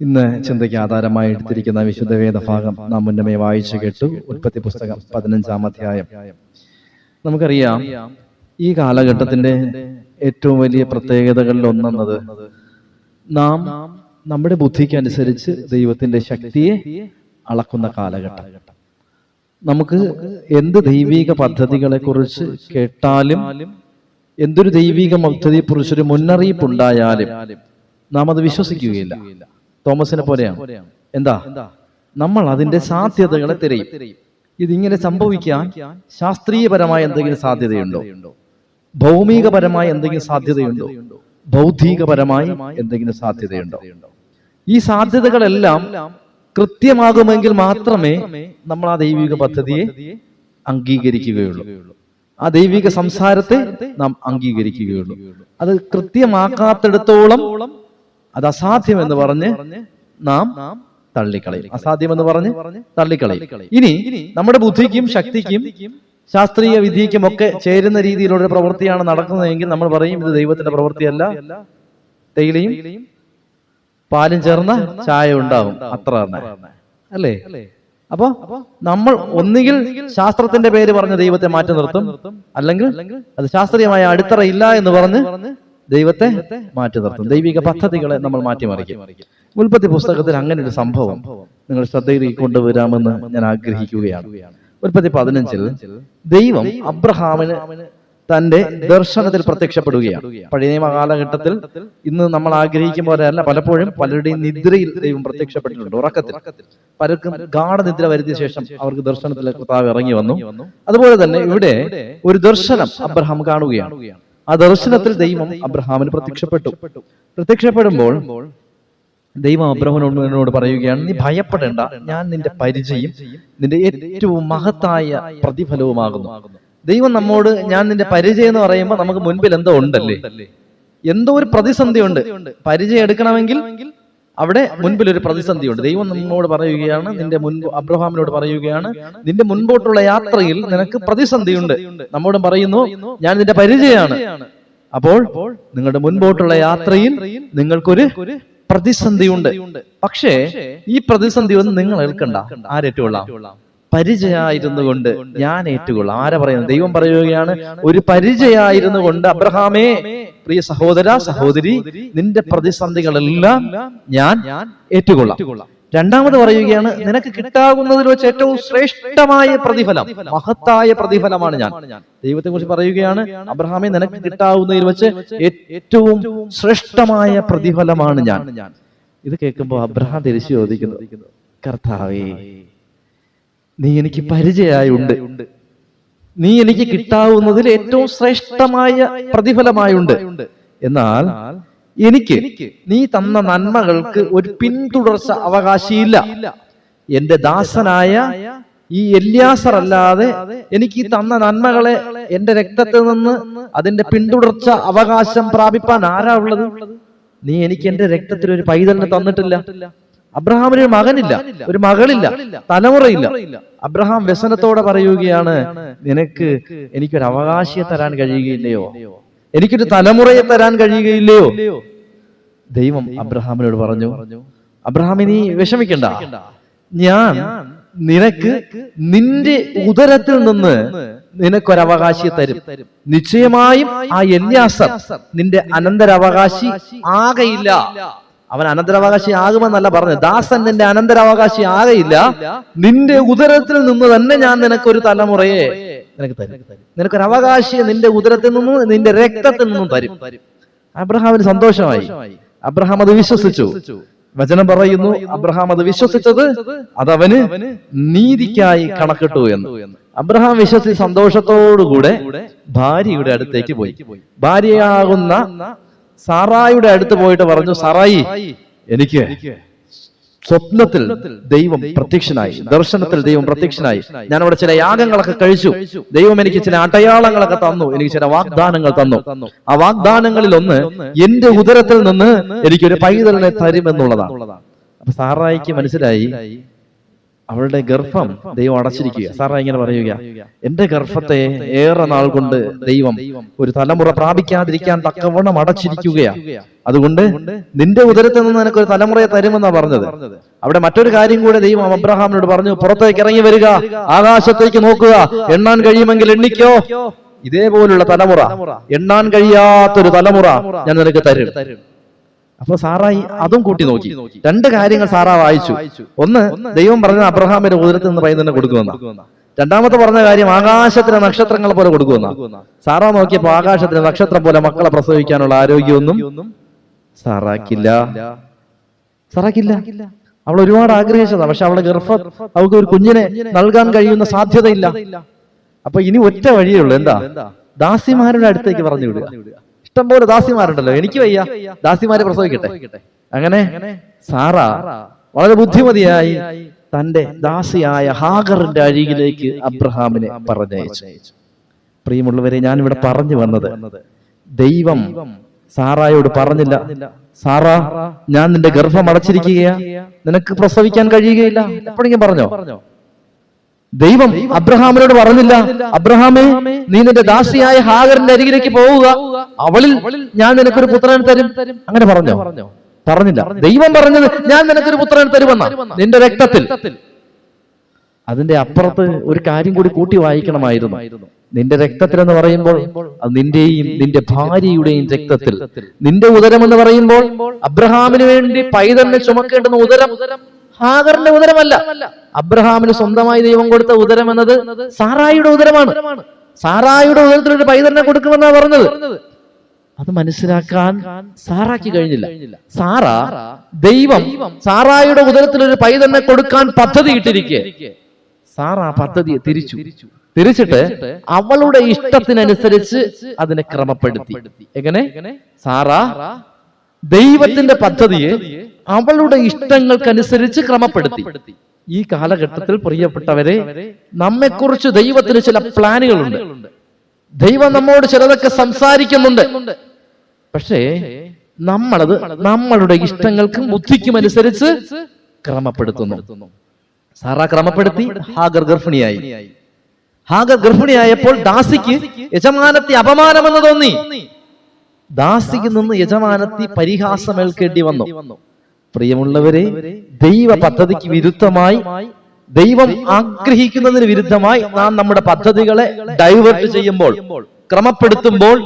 ഇന്ന് ചിന്തയ്ക്ക് ആധാരമായി എടുത്തിരിക്കുന്ന വിശുദ്ധ വേദഭാഗം നാം മുന്നമേ വായിച്ചു കേട്ടു. ഉൽപ്പത്തി പുസ്തകം പതിനഞ്ചാം അധ്യായം. നമുക്കറിയാം ഈ കാലഘട്ടത്തിന്റെ ഏറ്റവും വലിയ പ്രത്യേകതകളിൽ ഒന്നെന്നത് നാം നമ്മുടെ ബുദ്ധിക്ക് അനുസരിച്ച് ദൈവത്തിന്റെ ശക്തിയെ അളക്കുന്ന കാലഘട്ടം. നമുക്ക് എന്ത് ദൈവിക പദ്ധതികളെ കുറിച്ച് കേട്ടാലും എന്തൊരു ദൈവിക പദ്ധതിയെ കുറിച്ചൊരു മുന്നറിയിപ്പ് ഉണ്ടായാലും നാം അത് വിശ്വസിക്കുകയില്ല. തോമസിനെ പോലെയാണ്. എന്താ? നമ്മൾ അതിന്റെ സാധ്യതകളെ തിരയും. ഇതിങ്ങനെ സംഭവിക്കാൻ ശാസ്ത്രീയപരമായ എന്തെങ്കിലും സാധ്യതയുണ്ടോ? ഭൗമികപരമായ എന്തെങ്കിലും സാധ്യതയുണ്ടോ? ബൗദ്ധികപരമായി എന്തെങ്കിലും സാധ്യതയുണ്ടോ? ഈ സാധ്യതകളെല്ലാം കൃത്യമാകുമെങ്കിൽ മാത്രമേ നമ്മൾ ആ ദൈവിക പദ്ധതിയെ അംഗീകരിക്കുകയുള്ളൂ. ആ ദൈവിക സംസാരത്തെ നാം അംഗീകരിക്കുകയുള്ളൂ. അത് കൃത്യമാക്കാത്തിടത്തോളം അത് അസാധ്യം എന്ന് പറഞ്ഞ് നാം തള്ളിക്കളയും. അസാധ്യം എന്ന് പറഞ്ഞ് തള്ളിക്കളയും. ഇനി നമ്മുടെ ബുദ്ധിക്കും ശക്തിക്കും ശാസ്ത്രീയ വിധിക്കും ഒക്കെ ചേരുന്ന രീതിയിലുള്ള പ്രവൃത്തിയാണ് നടക്കുന്നതെങ്കിൽ നമ്മൾ പറയും ഇത് ദൈവത്തിന്റെ പ്രവൃത്തിയല്ല. തേയിലയും പാലും ചേർന്ന ചായ ഉണ്ടാവും. അത്ര തന്നെ. അല്ലേ? അപ്പൊ നമ്മൾ ഒന്നുകിൽ ശാസ്ത്രത്തിന്റെ പേര് പറഞ്ഞ് ദൈവത്തെ മാറ്റി നിർത്തും. അല്ലെങ്കിൽ അത് ശാസ്ത്രീയമായ അടിത്തറ ഇല്ല എന്ന് പറഞ്ഞ് ദൈവത്തെ മാറ്റി നിർത്തും. ദൈവിക പദ്ധതികളെ നമ്മൾ മാറ്റിമറിക്കും ഉൽപ്പത്തി പുസ്തകത്തിൽ അങ്ങനെ ഒരു സംഭവം നിങ്ങൾ ശ്രദ്ധയിൽ കൊണ്ടുവരാമെന്ന് ഞാൻ ആഗ്രഹിക്കുകയാണ്. ഉൽപ്പത്തി പതിനഞ്ചിൽ ദൈവം അബ്രഹാമിന് തന്റെ ദർശനത്തിൽ പ്രത്യക്ഷപ്പെടുകയാണ്. പഴയ നിയമ കാലഘട്ടത്തിൽ ഇന്ന് നമ്മൾ ആഗ്രഹിക്കും പോലെയല്ല പലപ്പോഴും പലരുടെയും നിദ്രയിൽ ദൈവം പ്രത്യക്ഷപ്പെട്ടിട്ടുണ്ട് ഉറക്കത്തിൽ. പലർക്കും ഗാഠനിദ്ര വരുത്തിയ ശേഷം അവർക്ക് ദർശനത്തിൽ കർത്താവ് ഇറങ്ങി വന്നു. അതുപോലെ തന്നെ ഇവിടെ ഒരു ദർശനം അബ്രഹാം കാണുകയാണ്. ആ ദർശനത്തിൽ ദൈവം അബ്രഹാമിന് പ്രത്യക്ഷപ്പെട്ടു. പ്രത്യക്ഷപ്പെടുമ്പോൾ ദൈവം അബ്രഹനോട് പറയുകയാണ് നീ ഭയപ്പെടേണ്ട. ഞാൻ നിന്റെ പരിചയം നിന്റെ ഏറ്റവും മഹത്തായ പ്രതിഫലവുമാകുന്നു. ദൈവം നമ്മോട് ഞാൻ നിന്റെ പരിചയം എന്ന് പറയുമ്പോൾ നമുക്ക് മുൻപിൽ എന്തോ ഉണ്ടല്ലേ? എന്തോ ഒരു പ്രതിസന്ധി ഉണ്ട് പരിചയം എടുക്കണമെങ്കിൽ അവിടെ മുൻപിൽ ഒരു പ്രതിസന്ധി ഉണ്ട്. ദൈവം നമ്മോട് പറയുകയാണ് നിന്റെ മുൻപ് അബ്രഹാമിനോട് പറയുകയാണ് നിന്റെ മുൻപോട്ടുള്ള യാത്രയിൽ നിനക്ക് പ്രതിസന്ധിയുണ്ട്. നമ്മോട് പറയുന്നു ഞാൻ നിന്റെ പരിചയമാണ്. അപ്പോൾ നിങ്ങളുടെ മുൻപോട്ടുള്ള യാത്രയിൽ നിങ്ങൾക്കൊരു പ്രതിസന്ധിയുണ്ട്. പക്ഷേ ഈ പ്രതിസന്ധി ഒന്നും നിങ്ങൾ ഏൽക്കണ്ട. ആരേറ്റുകൊള്ളാം. പരിചയായിരുന്നു കൊണ്ട് ഞാൻ ഏറ്റുകൊള്ളാം. ആരാ പറയുന്നത്? ദൈവം പറയുകയാണ് ഒരു പരിചയായിരുന്നു കൊണ്ട് അബ്രഹാമേ പ്രിയ സഹോദര സഹോദരി നിന്റെ പ്രതിസന്ധികളെല്ലാം ഞാൻ ഏറ്റുകൊള്ളാം. രണ്ടാമത് പറയുകയാണ് നിനക്ക് കിട്ടാകുന്നതിൽ വെച്ച് ഏറ്റവും ശ്രേഷ്ഠമായ പ്രതിഫലം മഹത്തായ പ്രതിഫലമാണ് ഞാൻ. ദൈവത്തെ കുറിച്ച് പറയുകയാണ് അബ്രഹാമെ നിനക്ക് കിട്ടാവുന്നതിൽ വെച്ച് ഏറ്റവും ശ്രേഷ്ഠമായ പ്രതിഫലമാണ് ഞാൻ. ഇത് കേൾക്കുമ്പോൾ അബ്രഹാം തിരിച്ചു ചോദിക്കുന്നു കർത്താവേ നീ എനിക്ക് പരിചയമായുണ്ട്. നീ എനിക്ക് കിട്ടാവുന്നതിൽ ഏറ്റവും ശ്രേഷ്ഠമായ പ്രതിഫലമായുണ്ട്. എന്നാൽ എനിക്ക് നീ തന്ന നന്മകൾക്ക് ഒരു പിന്തുടർച്ച അവകാശിയില്ല. എന്റെ ദാസനായ ഈ എല്യാസർ അല്ലാതെ എനിക്ക് ഈ തന്ന നന്മകളെ എന്റെ രക്തത്തിൽ നിന്ന് അതിന്റെ പിന്തുടർച്ച അവകാശം പ്രാപിപ്പാൻ ആരാ ഉള്ളത്? നീ എനിക്ക് എന്റെ രക്തത്തിൽ ഒരു പൈതലിന് തന്നിട്ടില്ല. അബ്രഹാമിന് ഒരു മകനില്ല ഒരു മകളില്ല തലമുറയില്ല. അബ്രഹാം വ്യസനത്തോടെ പറയുകയാണ് നിനക്ക് എനിക്കൊരു അവകാശിയെ തരാൻ കഴിയുകയില്ലയോ? എനിക്കൊരു തലമുറയെ തരാൻ കഴിയുകയില്ലയോ? ദൈവം അബ്രഹാമിനോട് പറഞ്ഞു അബ്രഹാം നീ വിഷമിക്കണ്ട. ഞാൻ നിനക്ക് നിന്റെ ഉദരത്തിൽ നിന്ന് നിനക്കൊരവകാശിയെ തരും. നിശ്ചയമായും ആ എല്യാസർ നിന്റെ അനന്തരവകാശി ആകയില്ല. അവൻ അനന്തരാവകാശി ആകുമെന്നല്ല പറഞ്ഞു ദാസൻ നിന്റെ അനന്തരാവകാശി ആകയില്ല. നിന്റെ ഉദരത്തിൽ നിന്ന് തന്നെ ഞാൻ നിനക്കൊരു തലമുറയെ നിനക്ക് തരും. നിനക്കൊരു അവകാശിയെ നിന്റെ ഉദരത്തിൽ നിന്നും നിന്റെ രക്തത്തിൽ നിന്നും തരും. അബ്രഹാമിന് സന്തോഷമായി. അബ്രഹാം അത് വിശ്വസിച്ചു. വചനം പറയുന്നു അബ്രഹാം അത് വിശ്വസിച്ചത് അതവന് നീതിക്കായി കണക്കിട്ടു എന്ന്. അബ്രഹാം വിശ്വസിച്ച് സന്തോഷത്തോടുകൂടെ ഭാര്യയുടെ അടുത്തേക്ക് പോയി. ഭാര്യയാകുന്ന സാറായിയുടെ അടുത്ത് പോയിട്ട് പറഞ്ഞു സാറായി എനിക്ക് സ്വപ്നത്തിൽ ദൈവം പ്രത്യക്ഷനായി ദർശനത്തിൽ ദൈവം പ്രത്യക്ഷനായി. ഞാൻ അവിടെ ചില യാഗങ്ങളൊക്കെ കഴിച്ചു. ദൈവം എനിക്ക് ചില അടയാളങ്ങളൊക്കെ തന്നു എനിക്ക് ചില വാഗ്ദാനങ്ങൾ തന്നു. ആ വാഗ്ദാനങ്ങളിൽ ഒന്ന് എന്റെ ഉദരത്തിൽ നിന്ന് എനിക്കൊരു പൈതലിനെ തരുമെന്നുള്ളതാണ് അപ്പൊ സാറായിക്ക് മനസ്സിലായി അവളുടെ ഗർഭം ദൈവം അടച്ചിരിക്കുക. സാറാ ഇങ്ങനെ പറയുക. എന്റെ ഗർഭത്തെ ഏറെ നാൾ കൊണ്ട് ദൈവം ഒരു തലമുറ പ്രാപിക്കാതിരിക്കാൻ തക്കവണ്ണം അടച്ചിരിക്കുകയാ. അതുകൊണ്ട് നിന്റെ ഉദരത്തിൽ നിന്ന് നിനക്ക് ഒരു തലമുറയെ തരുമെന്നാ പറഞ്ഞത്. അവിടെ മറ്റൊരു കാര്യം കൂടെ ദൈവം അബ്രഹാമിനോട് പറഞ്ഞു പുറത്തേക്ക് ഇറങ്ങി വരിക ആകാശത്തേക്ക് നോക്കുക എണ്ണാൻ കഴിയുമെങ്കിൽ എണ്ണിക്കോ. ഇതേപോലുള്ള തലമുറ. എണ്ണാൻ കഴിയാത്തൊരു തലമുറ ഞാൻ നിനക്ക് തരും. അപ്പൊ സാറായി അതും കൂട്ടി നോക്കി. രണ്ട് കാര്യങ്ങൾ സാറാ വായിച്ചു. ഒന്ന് ദൈവം പറഞ്ഞ അബ്രഹാമിന്റെ ഉദരത്തിൽ നിന്ന് പൈതന്നെ കൊടുക്കുമെന്ന. രണ്ടാമത്തെ പറഞ്ഞ കാര്യം ആകാശത്തിലെ നക്ഷത്രങ്ങൾ പോലെ കൊടുക്കുമെന്ന. സാറാ നോക്കിയപ്പോ ആകാശത്തിലെ നക്ഷത്രം പോലെ മക്കളെ പ്രസവിക്കാനുള്ള ആരോഗ്യമൊന്നും സാറാക്കില്ല. സാറാക്കില്ല. അവൾ ഒരുപാട് ആഗ്രഹിച്ചതാണ് പക്ഷെ അവളെ ഗർഭ അവൾക്ക് ഒരു കുഞ്ഞിനെ നൽകാൻ കഴിയുന്ന സാധ്യതയില്ല. അപ്പൊ ഇനി ഒറ്റ വഴിയേ ഉള്ളൂ. എന്താ? ദാസിമാരുടെ അടുത്തേക്ക് പറഞ്ഞു വിടുക. ഇഷ്ടംപോലെ ദാസിമാരുണ്ടല്ലോ. എനിക്ക് വയ്യ. ദാസിമാരെ പ്രസവിക്കട്ടെ? അങ്ങനെ? സാറ വളരെ ബുദ്ധിമതിയായി തന്റെ ദാസിയായ ഹാഗറിന്റെ അരികിലേക്ക് അബ്രഹാമിനെ പറഞ്ഞയച്ചു. പ്രിയമുള്ളവരെ ഞാൻ ഇവിടെ പറഞ്ഞു വന്നത് ദൈവം സാറായോട് പറഞ്ഞില്ല. സാറാ ഞാൻ നിന്റെ ഗർഭം അടച്ചിരിക്കുകയാ. നിനക്ക് പ്രസവിക്കാൻ കഴിയുകയില്ല. എപ്പോഴെങ്കിലും പറഞ്ഞോ? ദൈവം അബ്രഹാമിനോട് പറഞ്ഞില്ല അബ്രഹാമേ നീ നിന്റെ ദാസിയായ ഹാഗറിന്റെ അരികിലേക്ക് പോവുക. അവളിൽ ഞാൻ നിനക്കൊരു പുത്രനെ തരും. അങ്ങനെ പറഞ്ഞു? പറഞ്ഞില്ല. ദൈവം പറഞ്ഞത് ഞാൻ നിനക്കൊരു പുത്രനെ തരുമെന്ന. നിന്റെ രക്തത്തിൽ. അതിന്റെ അപ്പുറത്ത് ഒരു കാര്യം കൂടി കൂട്ടി വായിക്കണമായിരുന്നു. നിന്റെ രക്തത്തിൽ എന്ന് പറയുമ്പോൾ അത് നിന്റെയും നിന്റെ ഭാര്യയുടെയും രക്തത്തിൽ. നിന്റെ ഉദരം എന്ന് പറയുമ്പോൾ അബ്രഹാമിന് വേണ്ടി പൈതന്നെ ചുമക്കേണ്ടുന്ന ഉദരം ഹാഗറിന്റെ ഉദരമല്ല. അബ്രഹാമിന് സ്വന്തമായി ദൈവം കൊടുത്ത ഉദരം എന്നത് സാറായിയുടെ ഉദരമാണ്. സാറായിയുടെ ഉദരത്തിൽ ഒരു പൈതന്നെ കൊടുക്കുമെന്നാണ് പറഞ്ഞത്. അത് മനസ്സിലാക്കാൻ സാറാക്ക് കഴിഞ്ഞില്ല. സാറ ദൈവം സാറായുടെ ഉദരത്തിൽ ഒരു പൈതന്നെ കൊടുക്കാൻ പദ്ധതി ഇട്ടിരിക്കെ. സാറ ആ പദ്ധതിയെ തിരിച്ചു. തിരിച്ചിട്ട് അവളുടെ ഇഷ്ടത്തിനനുസരിച്ച് അതിനെ ക്രമപ്പെടുത്തി. എങ്ങനെ? സാറ ദൈവത്തിന്റെ പദ്ധതിയെ അവളുടെ ഇഷ്ടങ്ങൾക്കനുസരിച്ച് ക്രമപ്പെടുത്തി. ഈ കാലഘട്ടത്തിൽ പ്രിയപ്പെട്ടവരെ നമ്മെക്കുറിച്ച് ദൈവത്തിന് ചില പ്ലാനുകളുണ്ട്. ദൈവം നമ്മോട് ചിലതൊക്കെ സംസാരിക്കുന്നുണ്ട്. പക്ഷേ നമ്മളത് നമ്മളുടെ ഇഷ്ടങ്ങൾക്കും ബുദ്ധിക്കും അനുസരിച്ച് ക്രമപ്പെടുത്തുന്നു. സാറ ക്രമപ്പെടുത്തി ഹാഗർ ഗർഭിണിയായി. ഹാഗർ ഗർഭിണിയായപ്പോൾ ദാസിക്ക് യജമാനത്തെ അപമാനമെന്ന് തോന്നി. ദാസിക്ക് നിന്ന് യജമാനത്തി പരിഹാസമേൽക്കേണ്ടി വന്നു. പ്രിയമുള്ളവരെ ദൈവ പദ്ധതിക്ക് വിരുദ്ധമായി ദൈവം ആഗ്രഹിക്കുന്നതിന് വിരുദ്ധമായി നാം നമ്മുടെ പദ്ധതികളെ ഡൈവേർട്ട് ചെയ്യുമ്പോൾ ക്രമപ്പെടുത്തുമ്പോൾ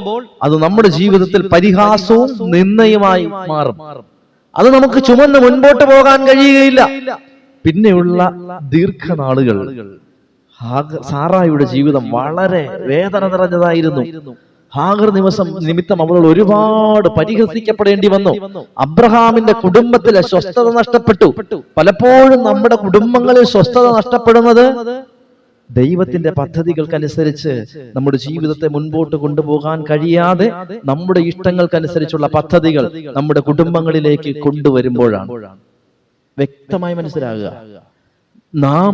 അത് നമ്മുടെ ജീവിതത്തിൽ പരിഹാസവും നിന്നയുമായി മാറും. അത് നമുക്ക് ചുമന്ന് മുൻപോട്ട് പോകാൻ കഴിയുകയില്ല. പിന്നെയുള്ള ദീർഘനാളുകൾ. സാറായുടെ ജീവിതം വളരെ വേദന നിറഞ്ഞതായിരുന്നു. ഹാഗർ നിമിഷം നിമിത്തം അവൾ ഒരുപാട് പരിഹസിക്കപ്പെടേണ്ടി വന്നു. അബ്രഹാമിന്റെ കുടുംബത്തിലെ സ്വസ്ഥത നഷ്ടപ്പെട്ടു. പലപ്പോഴും നമ്മുടെ കുടുംബങ്ങളിൽ സ്വസ്ഥത നഷ്ടപ്പെടുന്നത് ദൈവത്തിന്റെ പദ്ധതികൾക്കനുസരിച്ച് നമ്മുടെ ജീവിതത്തെ മുൻപോട്ട് കൊണ്ടുപോകാൻ കഴിയാതെ നമ്മുടെ ഇഷ്ടങ്ങൾക്കനുസരിച്ചുള്ള പദ്ധതികൾ നമ്മുടെ കുടുംബങ്ങളിലേക്ക് കൊണ്ടുവരുമ്പോഴാണ്. വ്യക്തമായി മനസ്സിലാകുക. നാം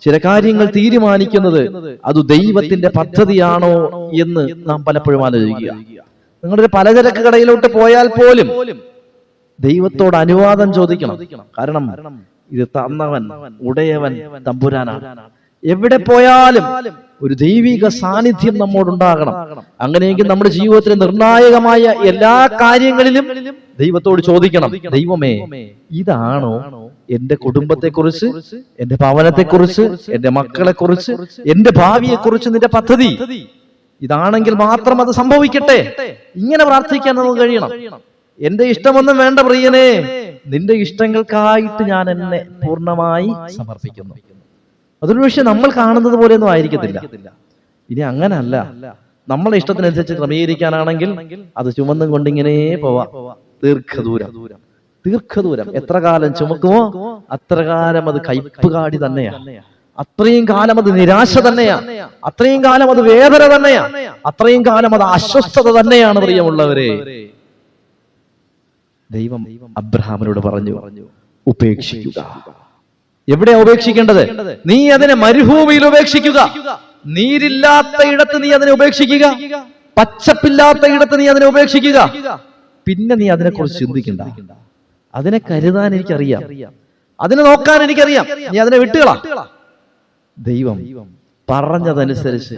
ചില കാര്യങ്ങൾ തീരുമാനിക്കുന്നത് അത് ദൈവത്തിന്റെ പദ്ധതിയാണോ എന്ന് നാം പലപ്പോഴും ആലോചിക്കുക. നിങ്ങളുടെ ഒരു പലചരക്ക് കടയിലോട്ട് പോയാൽ പോലും ദൈവത്തോട് അനുവാദം ചോദിക്കണം. കാരണം ഇത് തന്നവൻ ഉടയവൻ തമ്പുരാനാണ്. എവിടെ പോയാലും ഒരു ദൈവിക സാന്നിധ്യം നമ്മോടുണ്ടാകണം. അങ്ങനെയെങ്കിൽ നമ്മുടെ ജീവിതത്തിലെ നിർണായകമായ എല്ലാ കാര്യങ്ങളിലും ദൈവത്തോട് ചോദിക്കണം. ദൈവമേ ഇതാണോ എന്റെ കുടുംബത്തെക്കുറിച്ച് എന്റെ ഭവനത്തെ കുറിച്ച് എന്റെ മക്കളെക്കുറിച്ച് എന്റെ ഭാവിയെ കുറിച്ച് നിന്റെ പദ്ധതി. ഇതാണെങ്കിൽ മാത്രം അത് സംഭവിക്കട്ടെ. ഇങ്ങനെ പ്രാർത്ഥിക്കാൻ നമുക്ക് കഴിയണം. എന്റെ ഇഷ്ടമൊന്നും വേണ്ട പ്രിയനെ. നിന്റെ ഇഷ്ടങ്ങൾക്കായിട്ട് ഞാൻ എന്നെ പൂർണമായി സമർപ്പിക്കുന്നു. അതൊരു പക്ഷെ നമ്മൾ കാണുന്നത് പോലെയൊന്നും ആയിരിക്കത്തില്ല. ഇനി അങ്ങനല്ല. നമ്മളെ ഇഷ്ടത്തിനനുസരിച്ച് ക്രമീകരിക്കാനാണെങ്കിൽ അത് ചുമന്നും കൊണ്ടിങ്ങനെ പോവാം. ദീർഘദൂരം. ദീർഘദൂരം എത്ര കാലം ചുമക്കുമോ അത്ര കാലം അത് കയ്പുകാടി തന്നെയാ. അത്രയും കാലം അത് നിരാശ തന്നെയാ. അത്രയും കാലം അത് വേദന തന്നെയാ. അത്രയും കാലം അത് അസ്വസ്ഥത തന്നെയാണ് പ്രിയമുള്ളവരെ. ദൈവം അബ്രഹാമിനോട് പറഞ്ഞു ഉപേക്ഷിക്കുക. എവിടെ ഉപേക്ഷിക്കേണ്ടത്? നീ അതിനെ മരുഭൂമിയിൽ ഉപേക്ഷിക്കുക. നീരില്ലാത്ത ഇടത്ത് നീ അതിനെ ഉപേക്ഷിക്കുക. പച്ചപ്പില്ലാത്ത ഇടത്ത് നീ അതിനെ ഉപേക്ഷിക്കുക. പിന്നെ നീ അതിനെക്കുറിച്ച് ചിന്തിക്കണ്ട. അതിനെ കരുതാൻ എനിക്കറിയാം. അതിനെ നോക്കാൻ എനിക്കറിയാം. നീ അതിനെ വിട്ടുകളാ? ദൈവം പറഞ്ഞതനുസരിച്ച്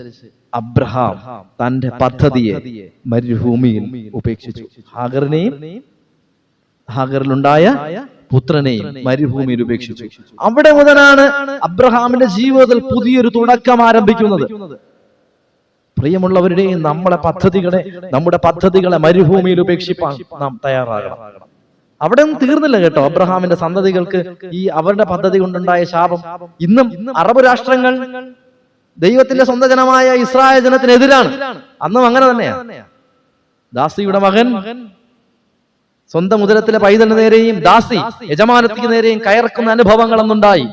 അബ്രഹാം തന്റെ പദ്ധതിയെ മരുഭൂമിയിൽ ഉപേക്ഷിച്ചു. ഹാഗറിനെയും ഹാഗറിലുണ്ടായ പുത്രനെയും മരുഭൂമിയിൽ ഉപേക്ഷിച്ചു. അവിടെ മുതലാണ് അബ്രഹാമിന്റെ ജീവിതത്തിൽ പുതിയൊരു തുടക്കം ആരംഭിക്കുന്നത്. പ്രിയമുള്ളവരുടെയും നമ്മളെ പദ്ധതികളെ നമ്മുടെ പദ്ധതികളെ മരുഭൂമിയിൽ ഉപേക്ഷിപ്പാൻ നാം തയ്യാറാകണം. അവിടെ ഒന്നും തീർന്നില്ല കേട്ടോ. അബ്രഹാമിന്റെ സന്തതികൾക്ക് ഈ അവരുടെ പദ്ധതി കൊണ്ടുണ്ടായ ശാപം. ഇന്നും അറബ് രാഷ്ട്രങ്ങൾ ദൈവത്തിന്റെ സ്വന്തം ജനമായ ഇസ്രായേൽ ജനത്തിനെതിരാണ്. അന്നും അങ്ങനെ തന്നെയാണ് ദാസിയുടെ മകൻ സ്വന്തം ഉദരത്തിലെ പൈതലിന് നേരെയും ദാസി യജമാനത്തിക്ക് നേരെയും കയറക്കുന്ന അനുഭവങ്ങൾ അന്നുണ്ടായി.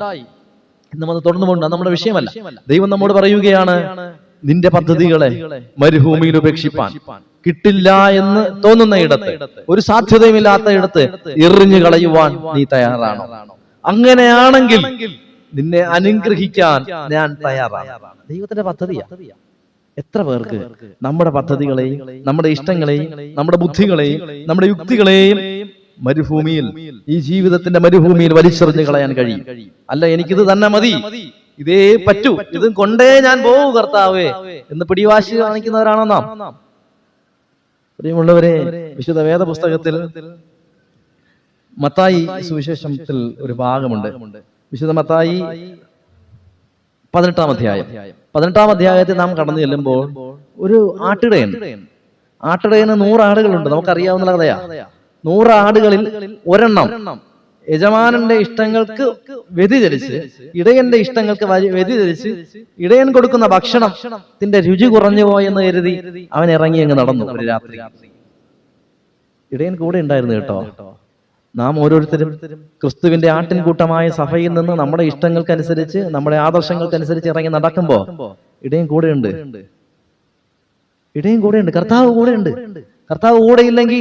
ഇന്നും അത് തുടർന്നുകൊണ്ട് നമ്മുടെ വിഷയമല്ല. ദൈവം നമ്മോട് പറയുകയാണ് നിന്റെ പദ്ധതികളെ മരുഭൂമിയിൽ ഉപേക്ഷിപ്പാൻ. കിട്ടില്ല എന്ന് തോന്നുന്ന ഇടത്ത് ഒരു സാധ്യതയുമില്ലാത്ത ഇടത്ത് എറിഞ്ഞു കളയുവാൻ നീ തയ്യാറാണോ? അങ്ങനെയാണെങ്കിൽ നിന്നെ അനുഗ്രഹിക്കാൻ ഞാൻ തയ്യാറാണ്. ദൈവത്തിന്റെ പദ്ധതിയാ. എത്ര പേർക്ക്? നമ്മുടെ പദ്ധതികളെയും നമ്മുടെ ഇഷ്ടങ്ങളെയും നമ്മുടെ ബുദ്ധികളെയും നമ്മുടെ യുക്തികളെയും മരുഭൂമിയിൽ ഈ ജീവിതത്തിന്റെ മരുഭൂമിയിൽ വലിച്ചെറിഞ്ഞു കളയാൻ കഴിയും. അല്ല എനിക്കിത് തന്നെ മതി. ഇതേ പറ്റൂ. ഇത് കൊണ്ടേ ഞാൻ പോകൂ കർത്താവേ എന്ന് പിടിവാശി കാണിക്കുന്നവരാണോ നാം? പ്രിയമുള്ളവരെ വിശുദ്ധ വേദ പുസ്തകത്തിൽ മത്തായി സുവിശേഷത്തിൽ ഒരു ഭാഗമുണ്ട്. വിശുദ്ധ മത്തായി പതിനെട്ടാം അധ്യായം. പതിനെട്ടാം അധ്യായത്തിൽ നാം കടന്നു ചെല്ലുമ്പോൾ ഒരു ആട്ടിടയൻ. ആട്ടിടയന് നൂറ് ആടുകളുണ്ട്. നമുക്കറിയാവുന്ന കഥയാ. നൂറ് ആടുകളിൽ ഒരെണ്ണം. യജമാനന്റെ ഇഷ്ടങ്ങൾക്ക് വ്യതിചലിച്ച് ഇടയന്റെ ഇഷ്ടങ്ങൾക്ക് വ്യതിചലിച്ച് ഇടയൻ കൊടുക്കുന്ന ഭക്ഷണത്തിന്റെ രുചി കുറഞ്ഞു പോയെന്ന് കരുതി അവൻ ഇറങ്ങി അങ്ങ് നടന്നു ഒരു രാത്രി. ഇടയൻ കൂടെ ഉണ്ടായിരുന്നു കേട്ടോ. നാം ഓരോരുത്തരും ക്രിസ്തുവിന്റെ ആട്ടിൻകൂട്ടമായ സഭയിൽ നിന്ന് നമ്മുടെ ഇഷ്ടങ്ങൾക്കനുസരിച്ച് നമ്മുടെ ആദർശങ്ങൾക്കനുസരിച്ച് ഇറങ്ങി നടക്കുമ്പോ ഇടയൻ കൂടെയുണ്ട് ഇടയൻ ഉണ്ട്. കർത്താവ് കൂടെ ഉണ്ട്. കർത്താവ് കൂടെ ഇല്ലെങ്കിൽ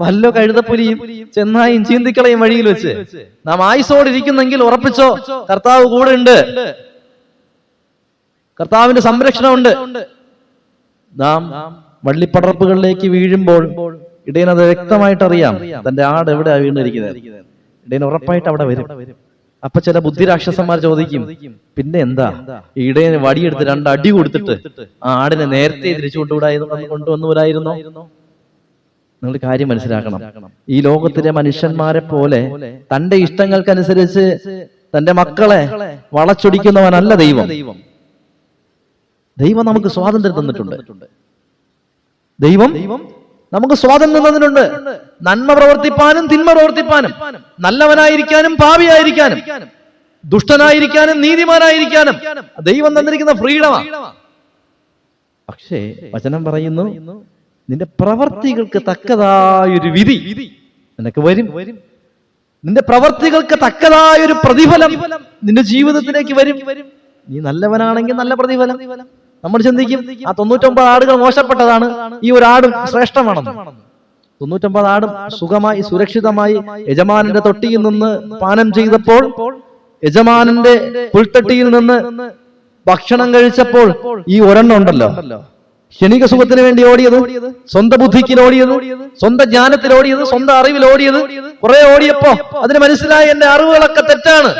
വല്ലോ കഴുതപ്പുലിയും ചെന്നായും ചീന്തിക്കളയും വഴിയിൽ വെച്ച്. നാം ആയുസോടിരിക്കുന്നെങ്കിൽ ഉറപ്പിച്ചോ കർത്താവ് കൂടെ ഉണ്ട് കർത്താവിന്റെ സംരക്ഷണമുണ്ട്. നാം വള്ളിപ്പടർപ്പുകളിലേക്ക് വീഴുമ്പോൾ ഇടയൻ അത് വ്യക്തമായിട്ട് അറിയാം തന്റെ ആട് എവിടെയാ വീണിരിക്കുന്നത്. ഇടയൻ ഉറപ്പായിട്ട് അവിടെ വരും. അപ്പൊ ചില ബുദ്ധിരാക്ഷസന്മാർ ചോദിക്കും പിന്നെ എന്താ? ഈ ഇടയന് വടിയെടുത്ത് രണ്ട് അടി കൊടുത്തിട്ട് ആ ആടിനെ നേരത്തെ തിരിച്ചു കൊണ്ടുവിടായിരുന്നു കൊണ്ടുവന്നുകൂടായിരുന്നോ നിങ്ങൾ കാര്യം മനസ്സിലാക്കണം. ഈ ലോകത്തിലെ മനുഷ്യന്മാരെ പോലെ തന്റെ ഇഷ്ടങ്ങൾക്കനുസരിച്ച് തന്റെ മക്കളെ വളച്ചൊടിക്കുന്നവനല്ല ദൈവം. ദൈവം. നമുക്ക് സ്വാതന്ത്ര്യം തന്നിട്ടുണ്ട്. ദൈവം നമുക്ക് സ്വാതന്ത്ര്യം തന്നിട്ടുണ്ട്. നന്മ പ്രവർത്തിപ്പാനും തിന്മ പ്രവർത്തിപ്പാനും. നല്ലവനായിരിക്കാനും പാപിയായിരിക്കാനും. ദുഷ്ടനായിരിക്കാനും നീതിമാനായിരിക്കാനും. ദൈവം തന്നിരിക്കുന്ന ഫ്രീഡമാണ് പക്ഷേ വചനം പറയുന്നു നിന്റെ പ്രവർത്തികൾക്ക് തക്കതായൊരു വിധി നിനക്ക് വരും. വരും നിന്റെ പ്രവർത്തികൾക്ക് തക്കതായൊരു പ്രതിഫലം നിന്റെ ജീവിതത്തിലേക്ക് വരും. നീ നല്ലവനാണെങ്കിൽ നല്ല പ്രതിഫലം. നമ്മൾ ചിന്തിക്കും ആ തൊണ്ണൂറ്റൊമ്പത് ആടുകൾ മോശപ്പെട്ടതാണ്. ഈ ഒരു ആടും ശ്രേഷ്ഠമാണെന്ന്. തൊണ്ണൂറ്റൊമ്പത് ആടും സുഖമായി സുരക്ഷിതമായി യജമാനന്റെ തൊട്ടിയിൽ നിന്ന് പാനം ചെയ്തപ്പോൾ യജമാനന്റെ പുൽത്തട്ടിയിൽ നിന്ന് ഭക്ഷണം കഴിച്ചപ്പോൾ ഈ ഒരെണ്ണം ഉണ്ടല്ലോ. ക്ഷണിക സുഖത്തിന് വേണ്ടി ഓടിയത് സ്വന്തം ബുദ്ധിക്ക് ഓടിയത് സ്വന്തം ജ്ഞാനത്തിൽ ഓടിയത് സ്വന്തം അറിവിൽ ഓടിയത് കുറെ ഓടിയപ്പോ അതിന് മനസ്സിലായി എന്റെ അറിവുകളൊക്കെ തെറ്റാണ്.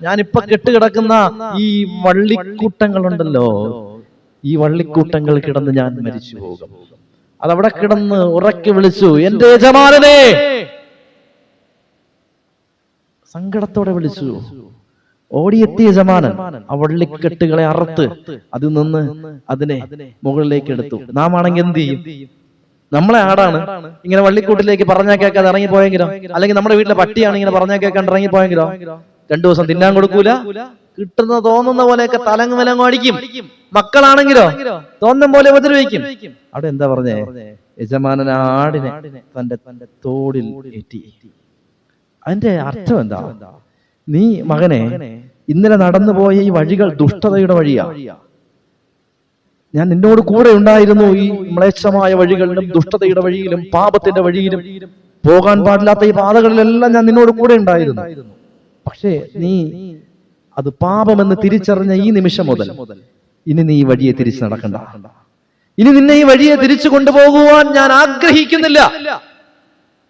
ഞാനിപ്പൊ കെട്ടുകിടക്കുന്ന ഈ വള്ളിക്കൂട്ടങ്ങളുണ്ടല്ലോ. ഈ വള്ളിക്കൂട്ടങ്ങൾ കിടന്ന് ഞാൻ മരിച്ചു പോകും. അതവിടെ കിടന്ന് ഉറക്കി വിളിച്ചു എന്റെ യജമാനനെ! സങ്കടത്തോടെ വിളിച്ചു. ഓടിയെത്തിയ ജമാനൻ ആ വള്ളിക്കെട്ടുകളെ അറുത്ത് അതിൽ നിന്ന് അതിനെ മുകളിലേക്ക് എടുത്തു. നാം ആണെങ്കിൽ എന്ത് ചെയ്യും? നമ്മളെ ആടാണ്. ഇങ്ങനെ വള്ളിക്കൂട്ടിലേക്ക് പറഞ്ഞാൽ കേൾക്കാതെ ഇറങ്ങിപ്പോയെങ്കിലോ? അല്ലെങ്കിൽ നമ്മുടെ വീട്ടിലെ പട്ടിയാണ് ഇങ്ങനെ പറഞ്ഞാൽ കേൾക്കാണ്ട് ഇറങ്ങിപ്പോയെങ്കിലോ? രണ്ടു ദിവസം തിന്നാൻ കൊടുക്കൂല? കിട്ടുന്ന തോന്നുന്ന പോലെയൊക്കെ തലങ്ങ് വിലങ്ങ് അടിക്കും. മക്കളാണെങ്കിലോ? തോന്നും പോലെ ഉപദ്രവിക്കും. അവിടെ എന്താ പറഞ്ഞേ? യജമാനൻ ആടിനെ തന്റെ തന്റെ തോടിൽ ഏറ്റി. അതിന്റെ അർത്ഥം എന്താ? നീ മകനെ ഇന്നലെ നടന്നുപോയ ഈ വഴികൾ ദുഷ്ടതയുടെ വഴിയാ. ഞാൻ നിന്നോട് കൂടെ ഉണ്ടായിരുന്നു ഈ മ്ലേച്ഛമായ വഴികളിലും ദുഷ്ടതയുടെ വഴിയിലും പാപത്തിന്റെ വഴിയിലും പോകാൻ പാടില്ലാത്ത ഈ പാതകളിലെല്ലാം ഞാൻ നിന്നോട് കൂടെ ഉണ്ടായിരുന്നു. പക്ഷേ നീ അത് പാപമെന്ന് തിരിച്ചറിഞ്ഞ ഈ നിമിഷം മുതൽ ഇനി നീ ഈ വഴിയെ തിരിച്ചു നടക്കണ്ട. ഇനി നിന്നെ ഈ വഴിയെ തിരിച്ചു കൊണ്ടുപോകുവാൻ ഞാൻ ആഗ്രഹിക്കുന്നില്ല.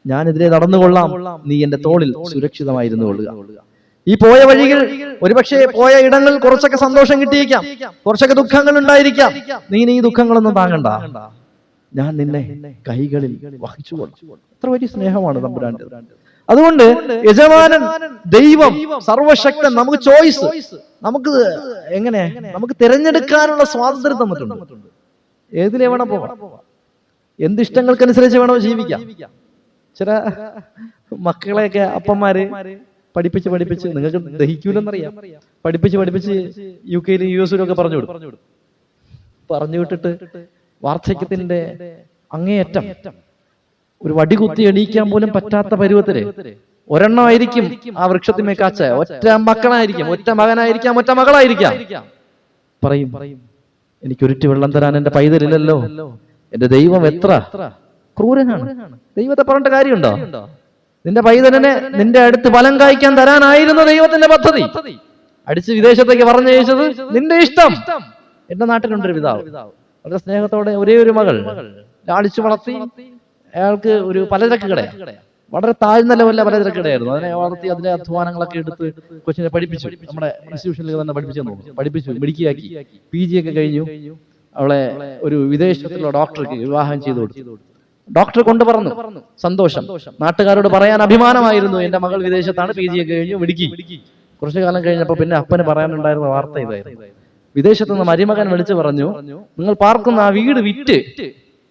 ഞാനെതിരെ നടന്നുകൊള്ളാം. നീ എന്റെ തോളിൽ സുരക്ഷിതമായിരുന്നു കൊള്ളുക. ഈ പോയ വഴികൾ ഒരുപക്ഷെ പോയ ഇടങ്ങളിൽ കുറച്ചൊക്കെ സന്തോഷം കിട്ടിയേക്കാം. കുറച്ചൊക്കെ ദുഃഖങ്ങൾ ഉണ്ടായിരിക്കാം. നീ നീ ദുഃഖങ്ങളൊന്നും താങ്ങണ്ട ഞാൻ നിന്നെ കൈകളിൽ വഹിച്ചു അത്ര വലിയ സ്നേഹമാണ് തമ്പുരാന്റെ അതുകൊണ്ട് യജമാനൻ ദൈവം സർവശക്തൻ നമുക്ക് ചോയ്സ് നമുക്ക് എങ്ങനെ? നമുക്ക് തിരഞ്ഞെടുക്കാനുള്ള സ്വാതന്ത്ര്യം തന്നിട്ടുണ്ട്. ഏതിലെ വേണം പോവാം. എന്ത് ഇഷ്ടങ്ങൾക്കനുസരിച്ച് വേണോ ജീവിക്കാം. ചില മക്കളെയൊക്കെ അപ്പന്മാര് പഠിപ്പിച്ച് പഠിപ്പിച്ച് നിങ്ങൾക്ക് ദഹിക്കൂലെന്നറിയാം. പഠിപ്പിച്ച് പഠിപ്പിച്ച് യു കെയിലും യു എസിലും ഒക്കെ പറഞ്ഞു വിടും പറഞ്ഞു വിട്ടിട്ട് വാർദ്ധക്യത്തിന്റെ അങ്ങേയറ്റം ഒരു വടി കുത്തി എണീക്കാൻ പോലും പറ്റാത്ത പരുവത്തിൽ ഒരെണ്ണമായിരിക്കും ആ വൃക്ഷത്തിന്മേ കാച്ച. ഒറ്റ മക്കളായിരിക്കും ഒറ്റ മകനായിരിക്കാം ഒറ്റ മകളായിരിക്കാം. പറയും എനിക്ക് എനിക്കൊരുറ്റി വെള്ളം തരാൻ എന്റെ പൈതലില്ലല്ലോ. എന്റെ ദൈവം എത്ര ക്രൂരനാണ്. ദൈവത്തെ പറഞ്ഞിട്ട് കാര്യമുണ്ടോ? നിന്റെ പൈതനെ നിന്റെ അടുത്ത് ഫലം കായ്ക്കാൻ തരാനായിരുന്നു ദൈവത്തിന്റെ പദ്ധതി. അടിച്ച് വിദേശത്തേക്ക് പറഞ്ഞു ചോദിച്ചത് നിന്റെ ഇഷ്ടം. എന്റെ നാട്ടിലുണ്ടൊരു പിതാവ്. വളരെ സ്നേഹത്തോടെ ഒരേ ഒരു മകൾ. ലാളിച്ചു വളർത്തി. അയാൾക്ക് ഒരു പലചരക്ക് കട വളരെ താഴ്ന്ന ലെവലിലെ പലചരക്ക് കടയായിരുന്നു. അതിനെ വളർത്തി അതിന്റെ അധ്വാനങ്ങളൊക്കെ എടുത്ത് കൊച്ചിനെ പഠിപ്പിച്ചു. നമ്മുടെ ഇൻസ്റ്റിറ്റ്യൂഷനിൽ തന്നെ പഠിപ്പിച്ചു തോന്നുന്നു. പഠിപ്പിച്ചു മിടുക്കിയാക്കി. പി ജി ഒക്കെ കഴിഞ്ഞു. അവളെ ഒരു വിദേശത്തുള്ള ഡോക്ടർക്ക് വിവാഹം ചെയ്തു കൊടുത്തു. ഡോക്ടർ കൊണ്ട് പറഞ്ഞു സന്തോഷം. നാട്ടുകാരോട് പറയാൻ അഭിമാനമായിരുന്നു. എന്റെ മകൾ വിദേശത്താണ് പി ജി ഒക്കെ കഴിഞ്ഞു മിടുക്കി. കുറച്ചു കാലം കഴിഞ്ഞപ്പോ പിന്നെ അപ്പന് പറയാനുണ്ടായിരുന്ന വാർത്ത ഇതായിരുന്നു. വിദേശത്ത് നിന്ന് മരുമകൻ വിളിച്ചു പറഞ്ഞു നിങ്ങൾ പാർക്കുന്ന ആ വീട് വിറ്റ്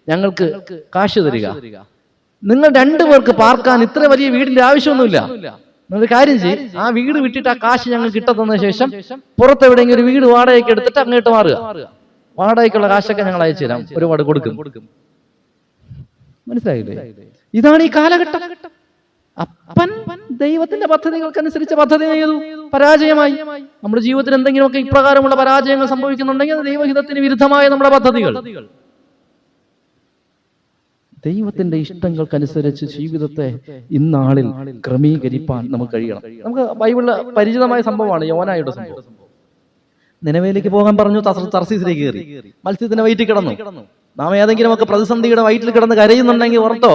ഞങ്ങൾക്ക് കാശ് തരിക. നിങ്ങൾ രണ്ടുപേർക്ക് പാർക്കാൻ ഇത്ര വലിയ വീടിന്റെ ആവശ്യമൊന്നുമില്ല. നിങ്ങൾ കാര്യം ചെയ്യും. ആ വീട് വിട്ടിട്ട് ആ കാശ് ഞങ്ങൾ കിട്ടത്തന്ന ശേഷം പുറത്ത് എവിടെയെങ്കിലും ഒരു വീട് വാടകയ്ക്ക് എടുത്തിട്ട് അങ്ങോട്ട് മാറുക. വാടകയ്ക്കുള്ള കാശൊക്കെ ഞങ്ങൾ അയച്ചു തരാം. ഒരുപാട് കൊടുക്കും. മനസ്സിലായില്ലേ? ഇതാണ് ഈ കാലഘട്ടം. അപ്പൻ ദൈവത്തിന്റെ പദ്ധതികൾക്കനുസരിച്ച് പദ്ധതി ചെയ്തു. പരാജയമായി. നമ്മുടെ ജീവിതത്തിൽ എന്തെങ്കിലുമൊക്കെ ഇപ്രകാരമുള്ള പരാജയങ്ങൾ സംഭവിക്കുന്നുണ്ടെങ്കിൽ അത് ദൈവഹിതത്തിന് വിരുദ്ധമായ നമ്മുടെ പദ്ധതികൾ. ദൈവത്തിന്റെ ഇഷ്ടങ്ങൾക്കനുസരിച്ച് ജീവിതത്തെ ഇന്നാളിൽ ക്രമീകരിപ്പാൻ നമുക്ക് കഴിയണം. നമുക്ക് ബൈബിളിലെ പരിചിതമായ സംഭവമാണ് യോനായുടെ സംഭവം. നിലവിലേക്ക് പോകാൻ പറഞ്ഞു തർസീസിലേക്ക് കയറി. മത്സ്യത്തിന്റെ വയറ്റിൽ കിടന്നു. നാം ഏതെങ്കിലും ഒക്കെ പ്രതിസന്ധിയുടെ വയറ്റിൽ കിടന്ന് കരയുന്നുണ്ടെങ്കിൽ ഓർത്തോ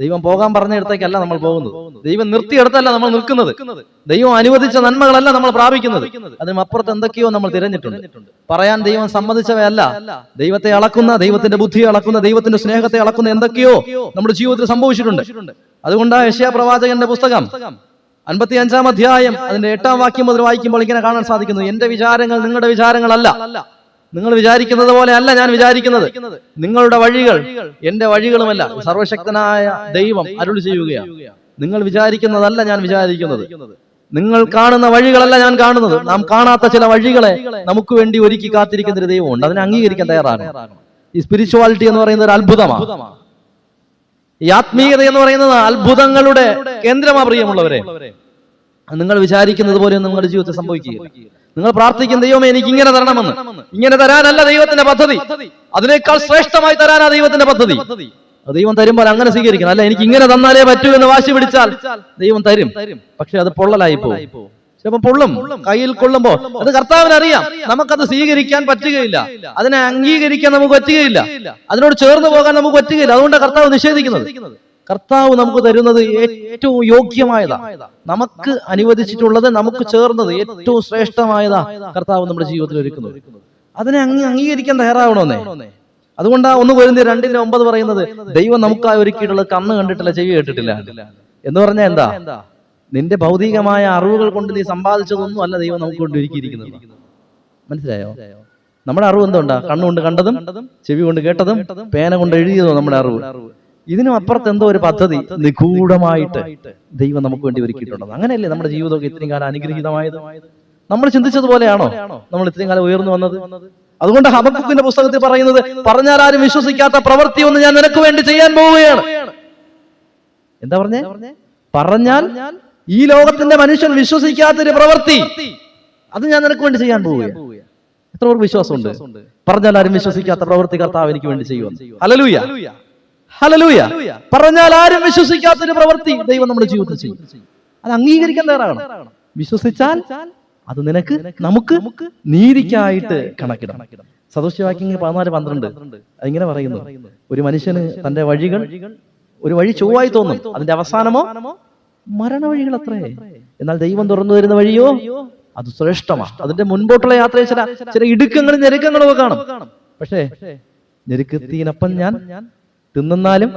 ദൈവം പോകാൻ പറഞ്ഞിടത്തേക്കല്ല നമ്മൾ പോകുന്നത്. ദൈവം നിർത്തിയെടുത്തല്ല നമ്മൾ നിൽക്കുന്നത്. ദൈവം അനുവദിച്ച നന്മകളല്ല നമ്മൾ പ്രാപിക്കുന്നത്. അതിനും അപ്പുറത്ത് എന്തൊക്കെയോ നമ്മൾ തിരഞ്ഞിട്ടുണ്ട്. പറയാൻ ദൈവം സമ്മതിച്ചവയല്ല. ദൈവത്തെ അളക്കുന്ന ദൈവത്തിന്റെ ബുദ്ധിയെ അളക്കുന്ന ദൈവത്തിന്റെ സ്നേഹത്തെ അളക്കുന്ന എന്തൊക്കെയോ നമ്മുടെ ജീവിതത്തിൽ സംഭവിച്ചിട്ടുണ്ട്. അതുകൊണ്ടാണ് യശയാ പ്രവാചകന്റെ പുസ്തകം അൻപത്തി അഞ്ചാം അധ്യായം അതിന്റെ എട്ടാം വാക്യം മുതൽ വായിക്കുമ്പോൾ ഇങ്ങനെ കാണാൻ സാധിക്കുന്നു. എന്റെ വിചാരങ്ങൾ നിങ്ങളുടെ വിചാരങ്ങളല്ല. നിങ്ങൾ വിചാരിക്കുന്നത് പോലെ അല്ല ഞാൻ വിചാരിക്കുന്നത്. നിങ്ങളുടെ വഴികൾ എന്റെ വഴികളുമല്ല. സർവശക്തനായ ദൈവം അരുൾ ചെയ്യുകയാണ്. നിങ്ങൾ വിചാരിക്കുന്നതല്ല ഞാൻ വിചാരിക്കുന്നത്. നിങ്ങൾ കാണുന്ന വഴികളല്ല ഞാൻ കാണുന്നത്. നാം കാണാത്ത ചില വഴികളെ നമുക്ക് വേണ്ടി ഒരുക്കി കാത്തിരിക്കുന്ന ഒരു ദൈവമുണ്ട്. അതിനെ അംഗീകരിക്കാൻ തയ്യാറാണ്. ഈ സ്പിരിച്വാലിറ്റി എന്ന് പറയുന്നത് ഒരു അത്ഭുതമാണ്. ഈ ആത്മീയത എന്ന് പറയുന്നത് അത്ഭുതങ്ങളുടെ കേന്ദ്രമാ പ്രിയമുള്ളവരെ. നിങ്ങൾ വിചാരിക്കുന്നത് പോലെ നിങ്ങളുടെ ജീവിതത്തിൽ സംഭവിക്കുക നിങ്ങൾ പ്രാർത്ഥിക്കുന്ന ദൈവമേ എനിക്ക് ഇങ്ങനെ തരണമെന്ന്. ഇങ്ങനെ തരാനല്ല ദൈവത്തിന്റെ പദ്ധതി. അതിനേക്കാൾ ശ്രേഷ്ഠമായി തരാനാ ദൈവത്തിന്റെ പദ്ധതി. ദൈവം തരുമ്പോൾ അങ്ങനെ സ്വീകരിക്കണം. അല്ല എനിക്ക് ഇങ്ങനെ തന്നാലേ പറ്റൂ എന്ന് വാശി പിടിച്ചാൽ ദൈവം തരും. പക്ഷെ അത് പൊള്ളലായി പോകും. ചിലപ്പോ പൊള്ളും. കയ്യിൽ കൊള്ളുമ്പോ അത് കർത്താവിന് അറിയാം നമുക്കത് സ്വീകരിക്കാൻ പറ്റുകയില്ല. അതിനെ അംഗീകരിക്കാൻ നമുക്ക് പറ്റുകയില്ല. അതിനോട് ചേർന്ന് പോകാൻ നമുക്ക് പറ്റുകയില്ല. അതുകൊണ്ട് കർത്താവ് നിഷേധിക്കുന്നത്. കർത്താവ് നമുക്ക് തരുന്നത് ഏറ്റവും യോഗ്യമായതാ. നമുക്ക് അനുവദിച്ചിട്ടുള്ളത് നമുക്ക് ചേർന്നത് ഏറ്റവും ശ്രേഷ്ഠമായതാ കർത്താവ് നമ്മുടെ ജീവിതത്തിൽ ഒരുക്കുന്നത്. അതിനെ അങ്ങ് അംഗീകരിക്കാൻ തയ്യാറാവണമെന്നേ അതുകൊണ്ടാ ഒന്ന് വരുന്ന രണ്ടിന്റെ ഒമ്പത് പറയുന്നത് ദൈവം നമുക്കായി ഒരുക്കിയിട്ടുള്ളത് കണ്ണ് കണ്ടിട്ടില്ല ചെവി കേട്ടിട്ടില്ല. എന്ന് പറഞ്ഞാൽ എന്താ? നിന്റെ ഭൗതികമായ അറിവുകൾ കൊണ്ട് നീ സമ്പാദിച്ചതൊന്നും അല്ല ദൈവം നമുക്ക് കൊണ്ട് ഒരുക്കിയിരിക്കുന്നത് മനസ്സിലായോ? നമ്മുടെ അറിവ് എന്തുണ്ടാ കണ്ണുകൊണ്ട് കണ്ടതും ചെവി കൊണ്ട് കേട്ടതും പേന കൊണ്ട് എഴുതിയതും നമ്മുടെ അറിവ്. ഇതിനും അപ്പുറത്ത് എന്തോ ഒരു പദ്ധതി നിഗൂഢമായിട്ട് ദൈവം നമുക്ക് വേണ്ടി ഒരുക്കിയിട്ടുണ്ട്. അങ്ങനെയല്ലേ നമ്മുടെ ജീവിതമൊക്കെ ഇത്രയും കാലം അനുഗ്രഹീതമായത്? നമ്മൾ ചിന്തിച്ചതുപോലെയാണോ? നമ്മൾ ഇത്രയും കാലം ഉയർന്നു വന്നത്? അതുകൊണ്ട് ഹബക്കുക്കിന്റെ പുസ്തകത്തിൽ പറയുന്നത് പറഞ്ഞാൽ ആരും വിശ്വസിക്കാത്ത പ്രവൃത്തി ഒന്ന് ഞാൻ നിനക്ക് വേണ്ടി ചെയ്യാൻ പോവുകയാണ്. എന്താ പറഞ്ഞേ? പറഞ്ഞാൽ ഈ ലോകത്തിന്റെ മനുഷ്യൻ വിശ്വസിക്കാത്തൊരു പ്രവൃത്തി. അത് ഞാൻ നിനക്ക് വേണ്ടി ചെയ്യാൻ പോവുകയാണ്. എത്ര പേർക്ക് വിശ്വാസമുണ്ട്? പറഞ്ഞാൽ ആരും വിശ്വസിക്കാത്ത പ്രവൃത്തി കർത്താവ് എനിക്ക് വേണ്ടി ചെയ്യുമെന്ന്. ഹലലൂയ ഹലലൂയ പറഞ്ഞാൽ ആരും വിശ്വസിക്കാത്തൊരു പ്രവൃത്തി ദൈവം നമ്മുടെ ജീവിതത്തിൽ ചെയ്യും. അത് അംഗീകരിക്കാൻ തയ്യാറാണ് വിശ്വസിച്ചാൽ അത് നിനക്ക് നമുക്ക് നീതിക്കായിട്ട് കണക്കിടാം. സദൃശ്യവാക്യങ്ങൾ പതിനാല് പന്ത്രണ്ട്. അതിങ്ങനെ പറയുന്നു. ഒരു മനുഷ്യന് തന്റെ വഴികൾ ഒരു വഴി ചൊവ്വായി തോന്നും. അതിന്റെ അവസാനമോ? മരണവഴികൾ അത്രേ എന്നാൽ ദൈവം തുറന്നു തരുന്ന വഴിയോ? അത് ശ്രേഷ്ഠമാണ് അതിന്റെ മുൻപോട്ടുള്ള യാത്രയിൽ ചില ചില ഇടുക്കങ്ങളും ഞെരുക്കങ്ങളും ഒക്കെ കാണും. പക്ഷേ ഞെരുക്കത്തിനൊപ്പം ഞാൻ തിന്നാലും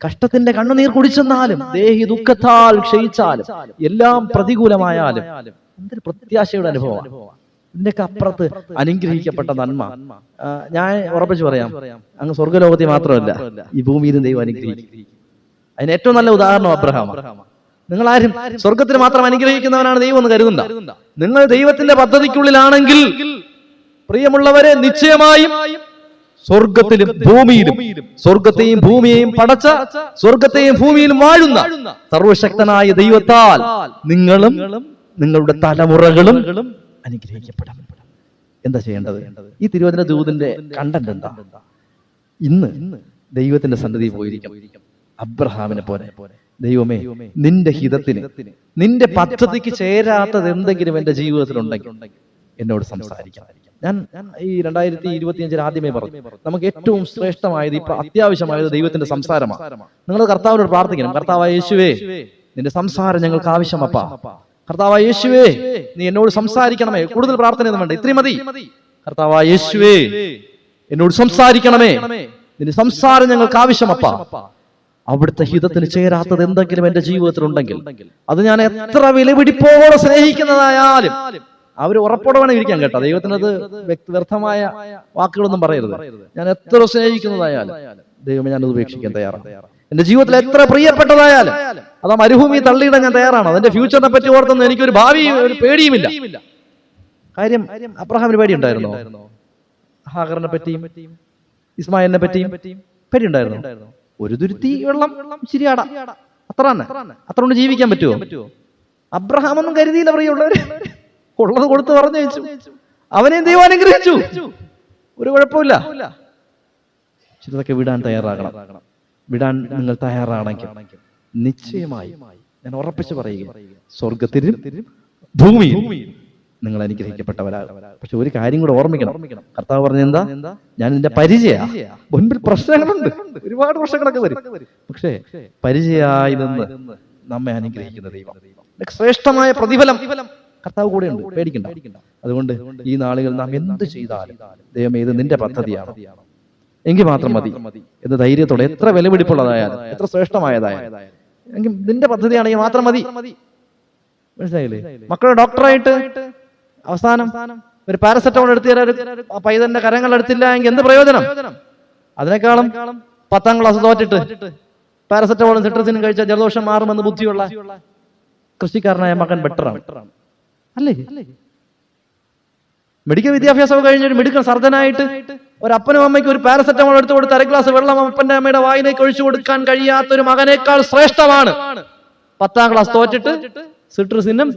കഷ്ടത്തിന്റെ കണ്ണുനീർ കുടിച്ചെന്നാലും ദേഹി ദുഃഖത്താൽ ക്ഷയിച്ചാലും എല്ലാം പ്രതികൂലമായാലും എന്തൊരു പ്രത്യാശയുടെ അനുഭവമാണ്? ഇതിന്റെയൊക്കെ അപ്പുറത്ത് അനുഗ്രഹിക്കപ്പെട്ട നന്മ. ഞാൻ ഉറപ്പിച്ചു പറയാം. അങ്ങ് സ്വർഗലോകത്തിൽ മാത്രമല്ല ഈ ഭൂമിയിലും ദൈവം അനുഗ്രഹിക്കും. അതിന് ഏറ്റവും നല്ല ഉദാഹരണം അബ്രഹാം നിങ്ങൾ ആരും സ്വർഗത്തിന് മാത്രം അനുഗ്രഹിക്കുന്നവനാണ് ദൈവം എന്ന് കരുതണ്ട നിങ്ങൾ ദൈവത്തിന്റെ പദ്ധതിക്കുള്ളിലാണെങ്കിൽ പ്രിയമുള്ളവരെ നിശ്ചയമായും സ്വർഗത്തിലും ഭൂമിയിലും സ്വർഗത്തെയും ഭൂമിയെയും പടച്ച സ്വർഗത്തെയും ഭൂമിയിലും വാഴുന്ന സർവശക്തനായ ദൈവത്താൽ നിങ്ങളും നിങ്ങളുടെ തലമുറകളും അനുഗ്രഹിക്കപ്പെടാം എന്താ ചെയ്യേണ്ടത്? ഈ തിരുവചന ദൂതിന്റെ കണ്ടന്റ് എന്താ? ഇന്ന് ദൈവത്തിന്റെ സന്നിധി പോയിരിക്കും. അബ്രഹാമിനെ പോലെ. ദൈവമേ നിന്റെ ഹിതത്തിന് നിന്റെ പദ്ധതിക്ക് ചേരാത്തത് എന്തെങ്കിലും എന്റെ ജീവിതത്തിൽ ഉണ്ടെങ്കിൽ എന്നോട് സംസാരിക്കാം ഞാൻ ഈ രണ്ടായിരത്തി ഇരുപത്തിയഞ്ചിൽ ആദ്യമേ പറഞ്ഞു. നമുക്ക് ഏറ്റവും ശ്രേഷ്ഠമായത് ഇപ്പൊ അത്യാവശ്യമായത് ദൈവത്തിന്റെ സംസാരമാണ്. നിങ്ങൾ കർത്താവിനോട് പ്രാർത്ഥിക്കണം. കർത്താവായ യേശുവേ നിന്റെ സംസാരം ഞങ്ങൾക്ക് ആവശ്യമപ്പാ. കർത്താവായ യേശുവേ നീ എന്നോട് സംസാരിക്കണമേ. കൂടുതൽ പ്രാർത്ഥനയൊന്നും വേണ്ട. ഇത്രയും മതി. കർത്താവായ യേശുവേ എന്നോട് സംസാരിക്കണമേ. നിന്റെ സംസാരം ഞങ്ങൾക്ക് ആവശ്യമപ്പാ. അവിടുത്തെ ഹിതത്തിന് ചേരാത്തത് എന്തെങ്കിലും എന്റെ ജീവിതത്തിൽ ഉണ്ടെങ്കിൽ അത് ഞാൻ എത്ര വിലപിടിപ്പോടെ സ്നേഹിക്കുന്നതായാലും അവർ ഉറപ്പോടെ വേണം ഇരിക്കാൻ കേട്ടോ. ദൈവത്തിനത് വ്യക്തി വ്യർത്ഥമായ വാക്കുകളൊന്നും പറയരുത്. ഞാൻ എത്ര സ്നേഹിക്കുന്നതായാലും ദൈവമേ ഞാനത് ഉപേക്ഷിക്കാൻ തയ്യാറാണ്. എന്റെ ജീവിതത്തിൽ എത്ര പ്രിയപ്പെട്ടതായാലും അത് ആ മരുഭൂമി തള്ളിയിടാൻ ഞാൻ തയ്യാറാണ്. അതിന്റെ ഫ്യൂച്ചറിനെ പറ്റി ഓർത്തൊന്നും എനിക്കൊരു ഭാവി ഒരു പേടിയുമില്ല. കാര്യം അബ്രഹാമിന് പേടി ഉണ്ടായിരുന്നോ ഹാഗറിനെ പറ്റിയും ഇസ്മായിലിനെ പറ്റിയും പേടി ഉണ്ടായിരുന്നു ഒരു തുരുത്തി വെള്ളം ശരിയാടാ. അത്ര തന്നെ. അത്ര കൊണ്ട് ജീവിക്കാൻ പറ്റുമോ അബ്രഹാം ഒന്നും കരുതിയില്ല പ്രിയമുള്ളവര്. ഉള്ളത് കൊടുത്ത് പറഞ്ഞു വെച്ചു അവനെ ദൈവം അനുഗ്രഹിച്ചു. ഒരു കുഴപ്പമില്ല. ചിലതൊക്കെ വിടാൻ തയ്യാറാകണം. വിടാൻ നിങ്ങൾ തയ്യാറാണെങ്കിൽ നിശ്ചയമായി ഞാൻ ഉറപ്പിച്ച് പറയുക സ്വർഗത്തിലും ഭൂമിയിൽ നിങ്ങൾ അനുഗ്രഹിക്കപ്പെട്ടവരാകും. പക്ഷെ ഒരു കാര്യം കൂടെ ഓർമ്മിക്കണം. കർത്താവ് പറഞ്ഞ എന്താ? ഞാൻ എന്റെ പരിചയ. മുൻപിൽ പ്രശ്നങ്ങളുണ്ട്. ഒരുപാട് പ്രശ്നങ്ങളൊക്കെ വരും. പക്ഷേ പരിചയായി നിന്ന് നമ്മെ അനുഗ്രഹിക്കുന്ന ദൈവം. ശ്രേഷ്ഠമായ പ്രതിഫലം കർത്താവ് കൂടെയുണ്ട് പേടിക്കണ്ട. അതുകൊണ്ട് ഈ നാളുകൾ നാം എന്ത് ചെയ്താലും ദൈവം ഇത് നിന്റെ പദ്ധതിയാണ് എങ്കിൽ മാത്രം മതി. എന്ന് ധൈര്യത്തോടെ എത്ര വിലപിടിപ്പുള്ളതായാലും എത്ര ശ്രേഷ്ഠമായതായാലും. എങ്കിൽ നിന്റെ പദ്ധതിയാണെങ്കിൽ മാത്രം മതി. മനസ്സിലായില്ലേ? മക്കളുടെ ഡോക്ടറായിട്ട് അവസാനം ഒരു പാരസെറ്റമോൾ എടുത്തു തരാൻ പൈതന്റെ കരങ്ങൾ എടുത്തില്ല എങ്കിൽ എന്ത് പ്രയോജനം? അതിനേക്കാളും പത്താം ക്ലാസ് തോറ്റിട്ട് പാരസെറ്റമോളും സിട്രസിനും കഴിച്ചാൽ ജലദോഷം മാറുമെന്ന് ബുദ്ധിയുള്ള കൃഷിക്കാരനായ മകൻ ബെറ്ററാണ്. അല്ലേ? മെഡിക്കൽ വിദ്യാഭ്യാസം കഴിഞ്ഞ ഒരു മെഡിക്കൽ സർജനായിട്ട് ഒരു അപ്പനും അമ്മയ്ക്ക് ഒരു പാരസെറ്റമോൾ എടുത്തു കൊടുത്ത് അര ഗ്ലാസ് വെള്ളം അപ്പന്റെ അമ്മയുടെ വായിലേക്ക് ഒഴിച്ചു കൊടുക്കാൻ കഴിയാത്ത ഒരു മകനേക്കാൾ ശ്രേഷ്ഠമാണ്. പത്താം ക്ലാസ് തോറ്റിട്ട് സിട്രസിനും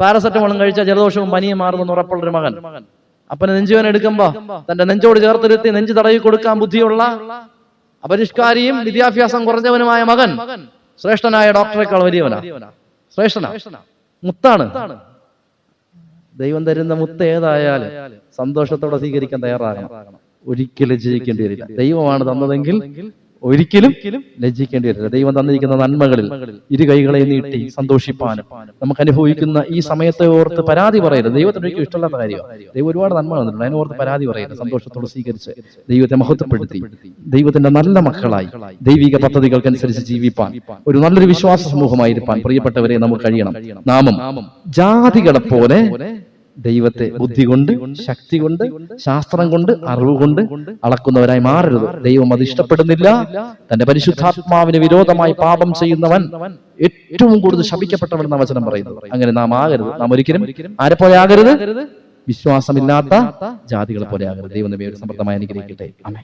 പാരസെറ്റമോളും കഴിച്ച ജലദോഷവും പനിയും മാറുമെന്ന് ഉറപ്പുള്ള ഒരു മകൻ. അപ്പനെ നെഞ്ചുവൻ എടുക്കുമ്പോ തന്റെ നെഞ്ചോട് ചേർത്തിരുത്തി നെഞ്ചു തടവി കൊടുക്കാൻ ബുദ്ധിയുള്ള അപരിഷ്കാരിയും വിദ്യാഭ്യാസം കുറഞ്ഞവനുമായ മകൻ ശ്രേഷ്ഠനായ ഡോക്ടറെക്കാൾ വലിയവനാ. ശ്രേഷ്ഠനാ. മുത്താണ്. ദൈവം തരുന്ന മുത്ത് ഏതായാലും സന്തോഷത്തോടെ സ്വീകരിക്കാൻ തയ്യാറാകണം. ഒരിക്കലും ലജ്ജിക്കേണ്ടി വരില്ല. ദൈവമാണ് തന്നതെങ്കിൽ ഒരിക്കലും ലജ്ജിക്കേണ്ടി വരില്ല. ദൈവം തന്നിരിക്കുന്ന നന്മകളിൽ ഇരു കൈകളെ നീട്ടി സന്തോഷിപ്പാനും നമുക്ക് അനുഭവിക്കുന്ന ഈ സമയത്തെ ഓർത്ത് പരാതി പറയരുത്. ദൈവത്തിന് ഒരിക്കലും ഇഷ്ടമുള്ള കാര്യമാണ്. ദൈവം ഒരുപാട് നന്മ തന്നിട്ടുണ്ട്. അതിനെ ഓർത്ത് പരാതി പറയരുത്. സന്തോഷത്തോടെ സ്വീകരിച്ച് ദൈവത്തെ മഹത്വപ്പെടുത്തി. ദൈവത്തിന്റെ നല്ല മക്കളായി ദൈവിക പദ്ധതികൾക്കനുസരിച്ച് ജീവിപ്പാൻ ഒരു നല്ലൊരു വിശ്വാസ സമൂഹമായിരിക്കാൻ പ്രിയപ്പെട്ടവരെ നമുക്ക് കഴിയണം. നാമം ജാതികളെ പോലെ ദൈവത്തെ ബുദ്ധി കൊണ്ട് ശക്തി കൊണ്ട് ശാസ്ത്രം കൊണ്ട് അറിവ് കൊണ്ട് അളക്കുന്നവരായി മാറരുത്. ദൈവം അത് ഇഷ്ടപ്പെടുന്നില്ല. തന്റെ പരിശുദ്ധാത്മാവിന് വിരോധമായി പാപം ചെയ്യുന്നവൻ ഏറ്റവും കൂടുതൽ ശപിക്കപ്പെട്ടവൻ എന്ന വചനം പറയുന്നു അങ്ങനെ നാം ആകരുത്. നാം ഒരിക്കലും ആരെ പോലെ ആകരുത്. വിശ്വാസമില്ലാത്ത ജാതികളെ പോലെ ആകരുത്. ദൈവം ഒരു സമൃദ്ധമായി അനുഗ്രഹിക്കട്ടെ. അമേ